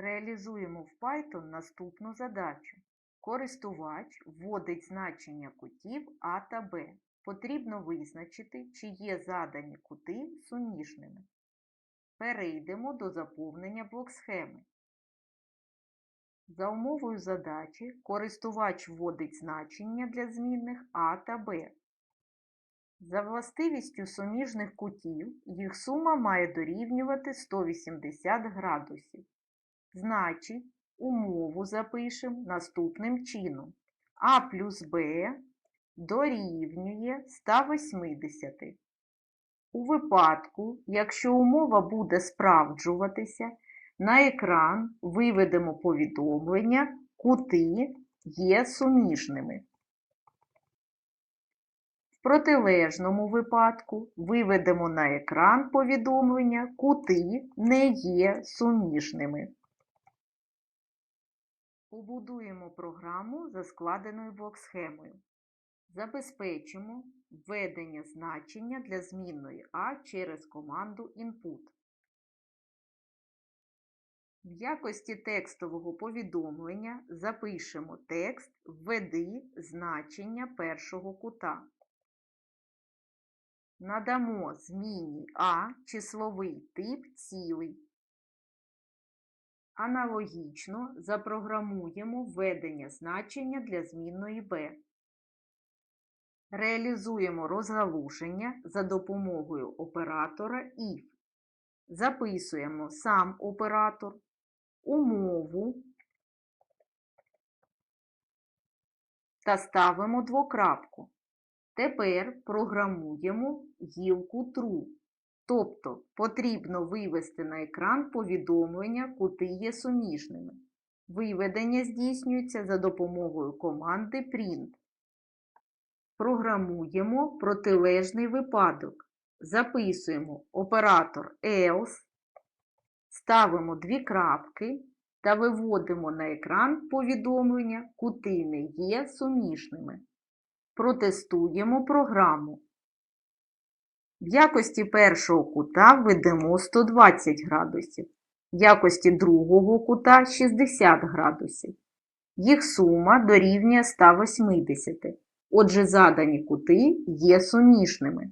Реалізуємо в Python наступну задачу. Користувач вводить значення кутів А та Б. Потрібно визначити, чи є задані кути суміжними. Перейдемо до заповнення блок-схеми. За умовою задачі користувач вводить значення для змінних А та Б. За властивістю суміжних кутів їх сума має дорівнювати 180 градусів. Значить, умову запишемо наступним чином. А плюс Б дорівнює 180. У випадку, якщо умова буде справджуватися, на екран виведемо повідомлення кути є суміжними. В протилежному випадку виведемо на екран повідомлення кути не є суміжними. Побудуємо програму за складеною блок-схемою. Забезпечимо введення значення для змінної А через команду input. В якості текстового повідомлення запишемо текст «Введи значення першого кута». Надамо змінній А числовий тип цілий. Аналогічно запрограмуємо введення значення для змінної b. Реалізуємо розгалушення за допомогою оператора IF. Записуємо сам оператор, умову та ставимо двокрапку. Тепер програмуємо гілку true. Тобто потрібно вивести на екран повідомлення, кути є суміжними. Виведення здійснюється за допомогою команди print. Програмуємо протилежний випадок. Записуємо оператор else, ставимо дві крапки та виводимо на екран повідомлення, кути не є суміжними. Протестуємо програму. В якості першого кута введемо 120 градусів, в якості другого кута 60 градусів. Їх сума дорівнює 180. Отже, задані кути є суміжними.